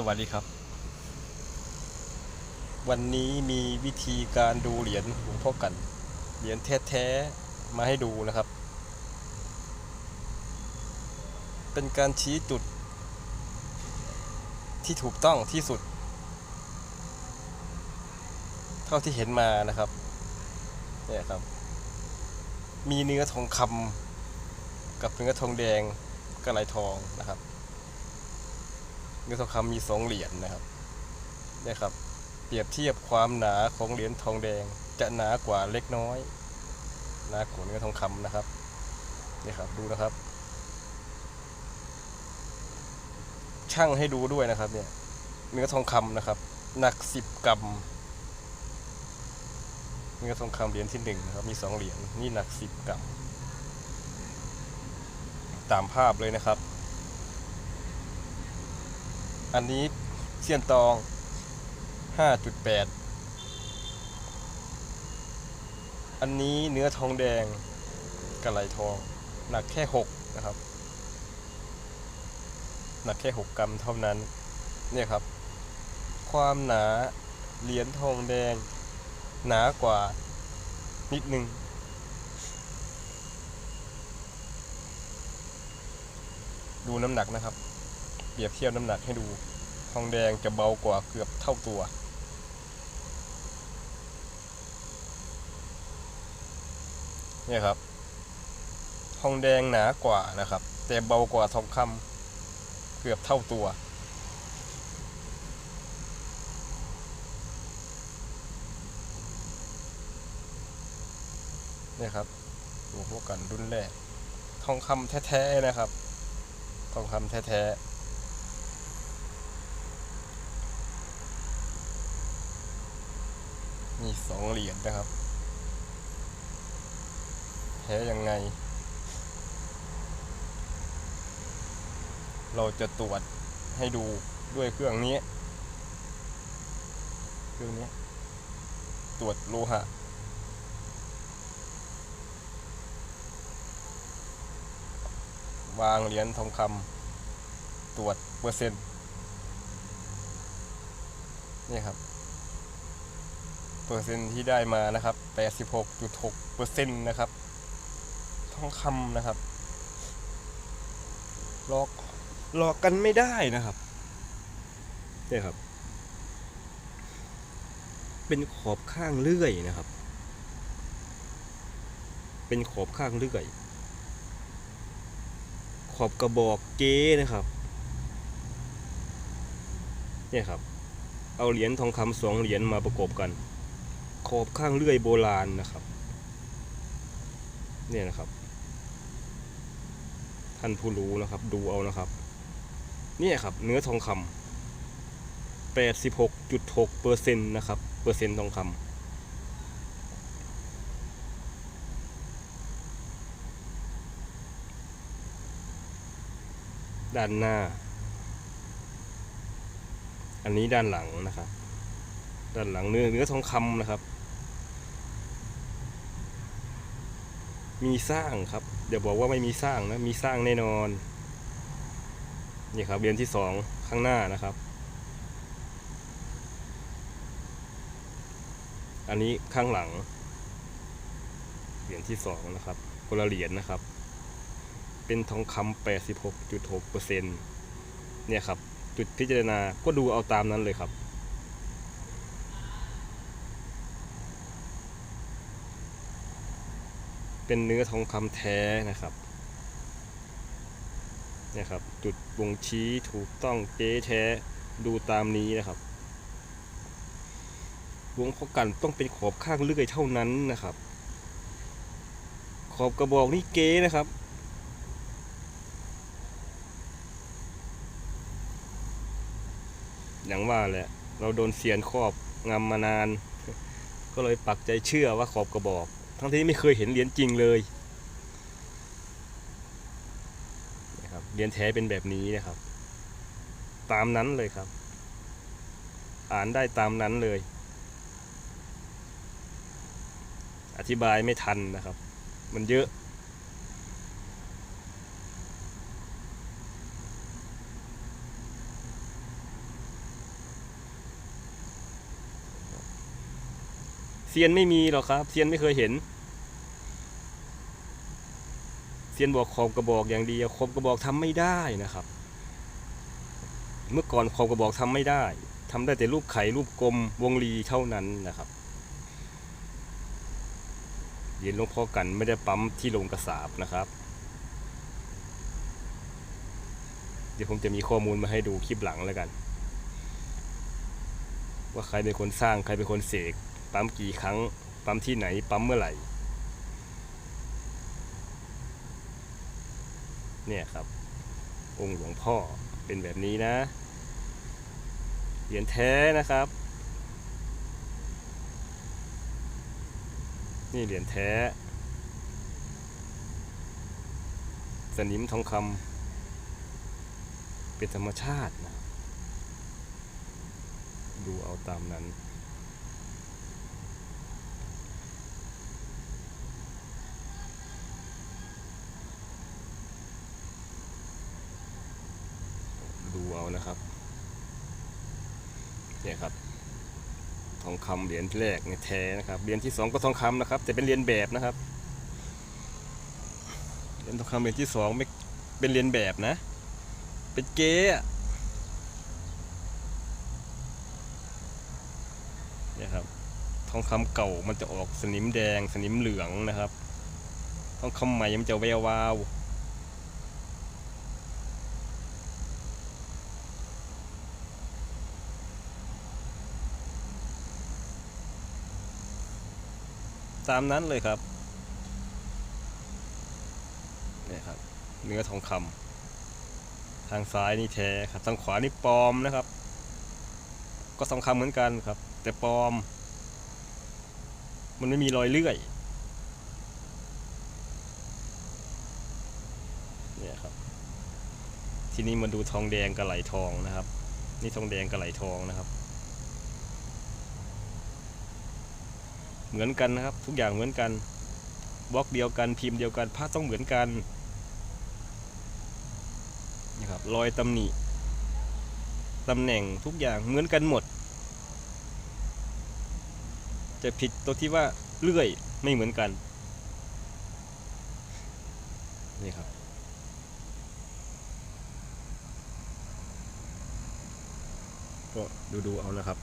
สวัสดีครับ วันนี้มีวิธีการดูเหรียญหลวงพ่อกัน เหรียญแท้ๆมาให้ดูนะครับ เป็นการชี้จุด ที่ถูกต้องที่สุด เท่าที่เห็นมานะครับเนี่ยครับ มีเนื้อทองคำกับเนื้อทองแดงกระไหลทองนะครับ เนื้อทองคำมีสองเหรียญนะครับเนี่ยครับ เปรียบเทียบความหนาของเหรียญทองแดง จะหนากว่าเล็กน้อยหนากว่าเนื้อทองคำนะครับเนี่ยครับดูนะครับ ช่างให้ดูด้วยนะครับเนี่ยเนื้อทองคำนะครับ หนักสิบกรัมเนื้อทองคำเหรียญที่หนึ่งนะครับ มีสองเหรียญนี่หนักสิบกรัมตามภาพเลยนะครับ อันนี้เสี้ยนตอง 5.8 อันนี้เนื้อทองแดงกระไหลทอง หนักแค่ 6 นะครับ หนักแค่ 6 กรัมเท่านั้น เนี่ยครับ ความหนาเหรียญทองแดง หนากว่านิดนึงดูน้ำหนักนะครับ เปรียบเทียบน้ำหนักให้ดู ทองแดงจะเบากว่าเกือบเท่าตัว เนี่ยครับ ทองแดงหนากว่านะครับ แต่เบากว่าทองคำเกือบเท่าตัวเนี่ยครับดูพวกกันรุ่นแรก ทองคำแท้ๆนะครับ ทองคำแท้ๆ มีสองเหรียญนะครับแท้ยังไง เราจะตรวจให้ดูด้วยเครื่องนี้ เครื่องนี้ ตรวจโลหะวางเหรียญทองคำตรวจเปอร์เซ็นต์นี่ครับ เปอร์เซ็นที่ได้มานะครับ 86.6เปอร์เซ็นนะครับทองคำนะครับหลอกหลอกกันไม่ได้นะครับเนี่ยครับ เป็นขอบข้างเลื่อยนะครับ เป็นขอบข้างเลื่อย ขอบกระบอกเก้นะครับเนี่ยครับ เอาเหรียญทองคำสองเหรียญมาประกบกัน ขอบข้างเลื่อยโบราณนะครับ เนี่ยนะครับ ท่านผู้รู้นะครับ ดูเอานะครับ เนี่ยครับ เนื้อทองคำแปดสิบหกจุดหกเปอร์เซ็นต์นะครับ เปอร์เซ็นต์ทองคำด้านหน้า อันนี้ด้านหลังนะครับ ด้านหลังเนื้อเนื้อทองคำนะครับ มีสร้างครับเดี๋ยวบอกว่าไม่มีสร้างนะมีสร้างแน่นอนนี่ครับเรียนที่สองข้างหน้านะครับ อันนี้ข้างหลังเหรียญที่สองนะครับคนละเหรียญนะครับ เป็นทองคำ86.6เปอร์เซ็นต์เนี่ยครับ จุดพิจารณาก็ดูเอาตามนั้นเลยครับ เป็นเนื้อทองคำแท้นะครับเนี่ยครับ จุดบ่งชี้ถูกต้องเจ๊แท้ดูตามนี้นะครับวงพ่อกันต้องเป็นขอบข้างเลื่อยเท่านั้นนะครับ ขอบกระบอกนี่เก๊นะครับ อย่างว่าแหละเราโดนเสียนครอบงำมานาน ก็เลยปักใจเชื่อว่าขอบกระบอก ทั้งที่ไม่เคยเห็นเหรียญจริงเลยนะครับเหรียญแท้เป็นแบบนี้นะครับ ตามนั้นเลยครับ อ่านได้ตามนั้นเลย อธิบายไม่ทันนะครับ มันเยอะ ซียนไม่มีหรอกครับเซียนไม่เคยเห็นเซียนบอกขอบกระบอกอย่างเดียวขอบกระบอกทำไม่ได้นะครับ เมื่อก่อนขอบกระบอกทำไม่ได้ทำได้แต่รูปไข่รูปกลมวงรีเท่านั้นนะครับเย็นหลวงพ่อกันไม่ได้ปั๊มที่ลงกระสาบนะครับ เดี๋ยวผมจะมีข้อมูลมาให้ดูคลิปหลังแล้วกัน ว่าใครเป็นคนสร้างใครเป็นคนเสก ปั๊มกี่ครั้ง ปั๊มที่ไหน ปั๊มเมื่อไหร่ เนี่ยครับ องค์หลวงพ่อเป็นแบบนี้นะ เหรียญแท้นะครับ นี่เหรียญแท้ สนิมทองคำเป็นธรรมชาตินะดูเอาตามนั้น ดูเอา นะครับเนี่ยครับ ทองคำเหรียญแรกเนี่ยแท้นะครับเหรียญที่สองก็ทองคำนะครับ แต่เป็นเหรียญแบบนะครับเหรียญทองคำเหรียญที่สองไม่เป็นเหรียญแบบนะ เป็นเก๊เนี่ยครับทองคำเก่ามันจะออกสนิมแดงสนิมเหลืองนะครับ ทองคำใหม่มันจะแวววาว ตามนั้นเลยครับเนี่ยครับ เนื้อทองคำทางซ้ายนี่แท้ครับทางขวานี่ปลอมนะครับ ก็ทองคำเหมือนกันครับ แต่ปลอม มันไม่มีรอยเลื่อยเนี่ยครับ ทีนี้มาดูทองแดงกับไหลทองนะครับ นี่ทองแดงกับไหลทองนะครับ เหมือนกันนะครับ ทุกอย่างเหมือนกันบล็อกเดียวกันพิมพ์เดียวกันผ้าต้องเหมือนกันนะครับรอยตำหนิตำแหน่งทุกอย่างเหมือนกันหมด จะผิดตัวที่ว่าเลื่อยไม่เหมือนกันนี่ครับก็ดูดูๆเอานะครับ